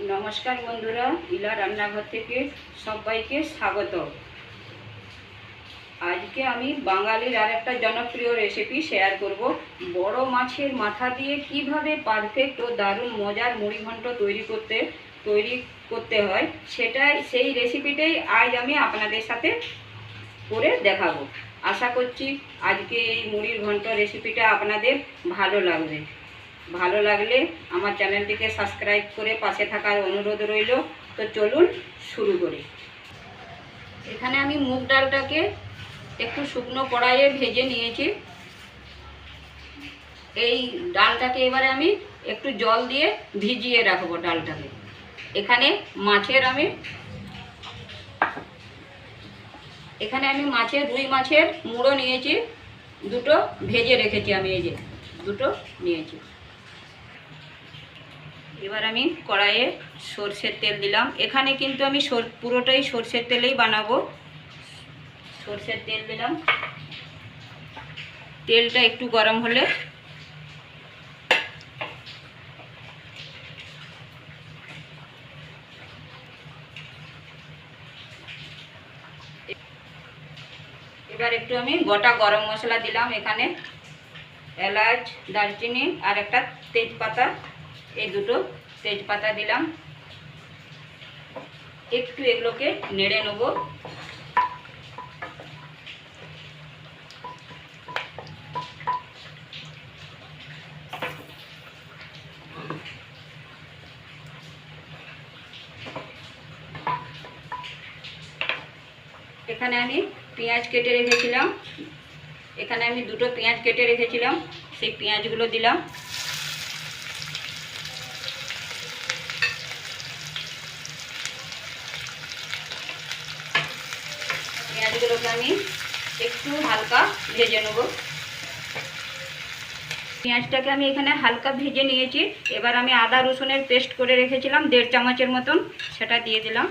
নমস্কার বন্ধুরা, ইলা রান্নাঘর থেকে সবাইকে স্বাগত। আজকে আমি বাঙালির আর একটা জনপ্রিয় রেসিপি শেয়ার করব। বড় মাছের মাথা দিয়ে কীভাবে পারফেক্ট ও দারুণ মজার মুড়িঘণ্ট তৈরি করতে তৈরি করতে হয়, সেটাই, সেই রেসিপিটাই আজ আমি আপনাদের সাথে করে দেখাবো। আশা করছি আজকে এই মুড়ির ঘন্ট রেসিপিটা আপনাদের ভালো লাগবে। ভালো লাগলে আমার চ্যানেলটিকে সাবস্ক্রাইব করে পাশে থাকার অনুরোধ রইল। তো চলুন শুরু করি। এখানে আমি মুগ ডালটাকে একটু শুকনো কড়াইয়ে ভেজে নিয়েছি। এই ডালটাকে এবারে আমি একটু জল দিয়ে ভিজিয়ে রাখব ডালটাকে। এখানে মাছের আমি এখানে আমি মাছের, রুই মাছের মুড়ো নিয়েছি। দুটো ভেজে রেখেছি আমি এই যে, দুটো নিয়েছি। এবার আমি কড়াইয়ে সর্ষের তেল দিলাম। এখানে কিন্তু আমি পুরোটাই সর্ষের তেলেই বানাবো। সর্ষের তেল দিলাম। তেলটা একটু গরম হলে এবার একটু আমি গোটা গরম মশলা দিলাম এখানে। এলাচ, দারচিনি আর একটা তেজপাতা। এই দুটো তেজপাতা দিলাম। একটু এগুলোকে নেড়ে নেব। এখানে আমি পেঁয়াজ কেটে রেখেছিলাম। এখানে আমি দুটো পেঁয়াজ কেটে রেখেছিলাম। সেই পেঁয়াজগুলো দিলাম। পেঁয়াজগুলোকে আমি একটু হালকা ভেজে নেব। পেঁয়াজটাকে আমি এখানে হালকা ভেজে নিয়েছি। এবার আমি আদা রসুনের পেস্ট করে রেখেছিলাম, দেড় চামচের মতন, সেটা দিয়ে দিলাম।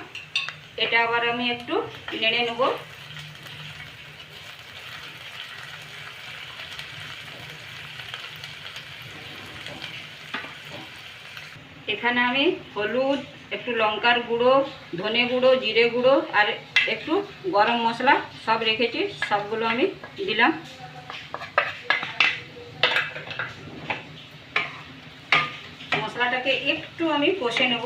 এটা আবার আমি একটু নেড়ে নেব। এখানে আমি হলুদ, একটু লঙ্কার গুঁড়ো, ধনে গুঁড়ো, জিরে গুঁড়ো, আর একটু গরম মশলা সব রেখেছি, সবগুলো আমি দিলাম। মশলাটাকে একটু আমি কষে নেব।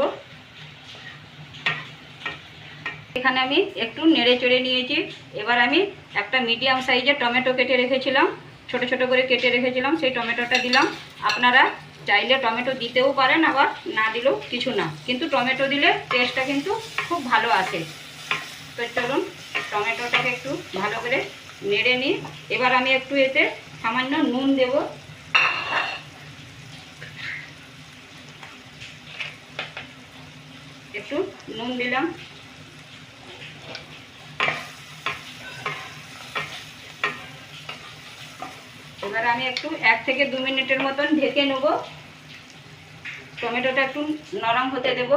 এখানে আমি একটু নেড়ে চেড়ে নিয়েছি। এবার আমি একটা মিডিয়াম সাইজের টমেটো কেটে রেখেছিলাম। ছোট ছোট করে কেটে রেখেছিলাম, সেই টমেটোটা দিলাম। আপনারা চাইলে টমেটো দিতেও পারেন, আবার না দিলেও কিছু না। কিন্তু টমেটো দিলে টেস্টটা কিন্তু খুব ভালো আসে। তো চলুন, টমেটোটাকে একটু ভালো করে নেড়ে নিই। এবার আমি একটু এতে সামান্য নুন দেব। একটু নুন দিলাম। এবার আমি একটু এক থেকে দু মিনিটের মতন ঢেকে নেব। টমেটোটা একটু নরম হতে দেব।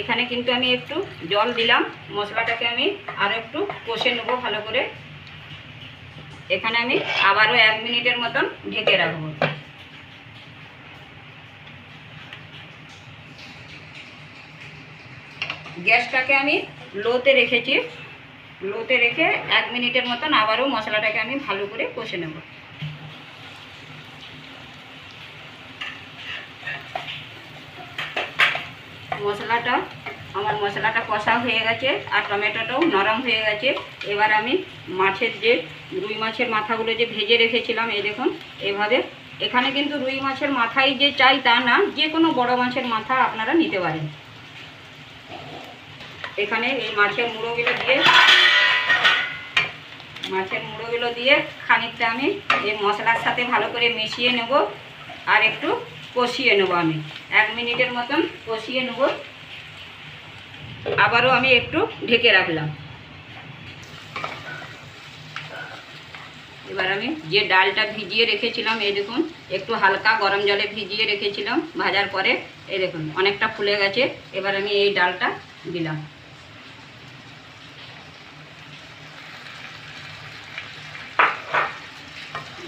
এখানে কিন্তু আমি একটু জল দিলাম, মশলাটাকে আমি আরও একটু কষে নেব ভালো করে। এখানে আমি আবারও এক মিনিটের মতন ঢেকে রাখব। গ্যাসটাকে আমি লোতে রেখেছি। লোতে রেখে এক মিনিটের মতন আবারও মশলাটাকে আমি ভালো করে কষে নেব। মশলাটা, আমার মশলাটা কষা হয়ে গেছে আর টমেটোটাও নরম হয়ে গেছে। এবার আমি মাছের যে রুই মাছের মাথাগুলো যে ভেজে রেখেছিলাম, এই দেখুন, এভাবে। এখানে কিন্তু রুই মাছের মাথাই যে চাই তা না, যে কোনো বড় মাছের মাথা আপনারা নিতে পারেন। এখানে এই মাছের মুড়োগুলো দিয়ে, মাছের মুড়োগুলো দিয়ে খানিকটা আমি এই মশলার সাথে ভালো করে মিশিয়ে নেব। আর একটু কষিয়ে নেব আমি। এক মিনিটের মতন কষিয়ে নেব। আবারও আমি একটু ঢেকে রাখলাম। এবার আমি যে ডালটা ভিজিয়ে রেখেছিলাম, এই দেখুন, একটু হালকা গরম জলে ভিজিয়ে রেখেছিলাম, ভাজার পরে, এই দেখুন, অনেকটা ফুলে গেছে। এবার আমি এই ডালটা দিলাম।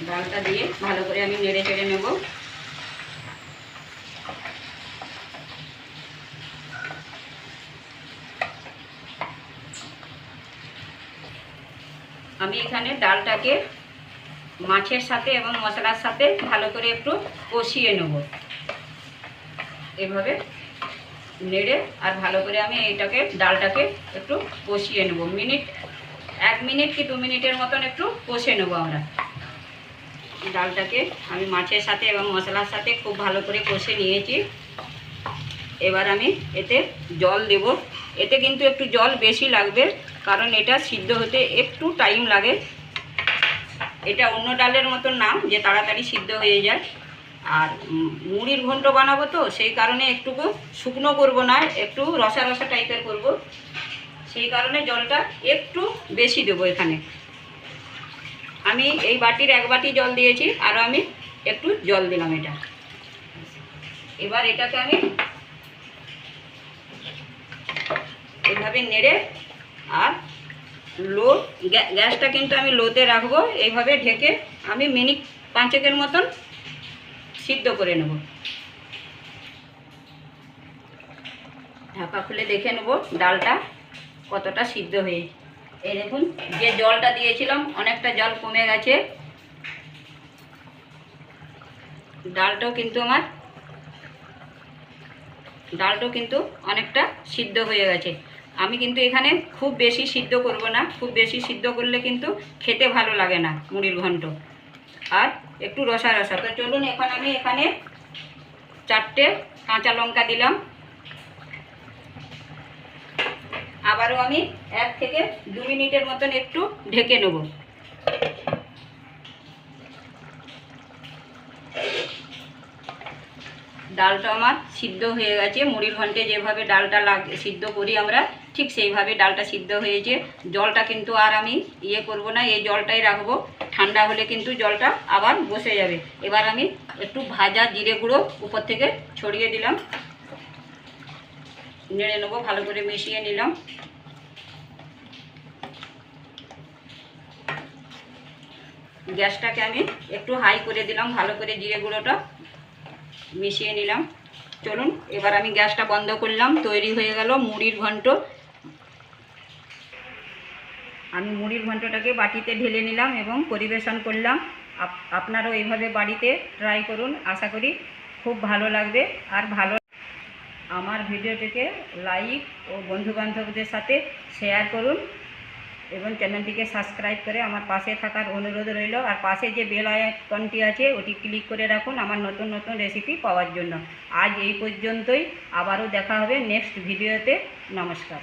ডালটা দিয়ে ভালো করে আমি নেড়ে চেড়ে নেব। এইখানে ডালটাকে মাছের সাথে এবং মশলার সাথে ভালো করে একটু কষিয়ে নেব। এভাবে নেড়ে আর ভালো করে আমি এইটাকে ডালটাকে একটু কষিয়ে নেব। মিনিট, এক মিনিট কি দু মিনিটের মতন একটু কষে নেব আমরা। ডালটাকে আমি মাছের সাথে এবং মশলার সাথে খুব ভালো করে কষে নিয়েছি। এবার আমি এতে জল দেব। এতে কিন্তু একটু জল বেশি লাগবে, কারণ এটা সিদ্ধ হতে একটু টাইম লাগে। এটা অন্য ডালের মতন না যে তাড়াতাড়ি সিদ্ধ হয়ে যায়। আর মুড়ির ঘন্ট বানাবো তো, সেই কারণে একটুকু শুকনো করব না, একটু রসা রসা টাইপের করব। সেই কারণে জলটা একটু বেশি দেবো এখানে। আমি এই বাটির এক বাটি জল দিয়েছি, আর আমি একটু জল দিলাম এটা। এবার এটাকে আমি এভাবে নেড়ে আর লো গ্যা- গ্যাসটা কিন্তু আমি লোতে রাখব। এইভাবে ঢেকে আমি মিনিট পাঁচেকের মতন সিদ্ধ করে নেব। ঢাকা খুলে দেখে নেব ডালটা কতটা সিদ্ধ হয়ে। এই দেখুন, যে জলটা দিয়েছিলাম অনেকটা জল কমে গেছে। ডালটাও কিন্তু আমার, ডালটাও কিন্তু অনেকটা সিদ্ধ হয়ে গেছে। আমি কিন্তু এখানে খুব বেশি সিদ্ধ করব না। খুব বেশি সিদ্ধ করলে কিন্তু খেতে ভালো লাগে না মুড়ির ঘন্ট। আর একটু রসা রসা। তো চলুন, এখন আমি এখানে চারটে কাঁচা লঙ্কা দিলাম। আবারও আমি এক থেকে দু মিনিটের মতন একটু ঢেকে নেব। ডালটা আমার সিদ্ধ হয়ে গেছে। মুড়ির ঘন্টে যেভাবে ডালটা লাগ সিদ্ধ করি আমরা, ঠিক সেইভাবে ডালটা সিদ্ধ হয়েছে। জলটা কিন্তু আর আমি ইয়ে করব না, এই জলটাই রাখব। ঠান্ডা হলে কিন্তু জলটা আবার বসে যাবে। এবার আমি একটু ভাজা জিরে গুঁড়ো উপর থেকে ছড়িয়ে দিলাম। নেড়ে নেব, ভালো করে মিশিয়ে নিলাম। গ্যাসটাকে আমি একটু হাই করে দিলাম, ভালো করে জিরে গুঁড়োটা। মিশিয়ে নিলাম। চলুন, এবার আমি গ্যাসটা বন্ধ করলাম, তৈরি হয়ে গেল মুড়ির ঘন্ট। আমি মুড়ির ঘন্টটাকে বাটিতে ঢেলে নিলাম এবং পরিবেশন করলাম। আপ- আপনারাও এইভাবে বাড়িতে ট্রাই করুন, আশা করি খুব ভালো লাগবে। আর ভালো আমার ভিডিওটিকে লাইক ও বন্ধুবান্ধবদের সাথে শেয়ার করুন। এবং চ্যানেলটিকে সাবস্ক্রাইব করে আমার পাশে থাকার অনুরোধ রইল। আর পাশে যে বেল আইকনটি আছে, ওটি ক্লিক করে রাখুন আমার নতুন নতুন রেসিপি পাওয়ার জন্য। আজ এই পর্যন্তই। আবারও দেখা হবে নেক্সট ভিডিওতে নমস্কার।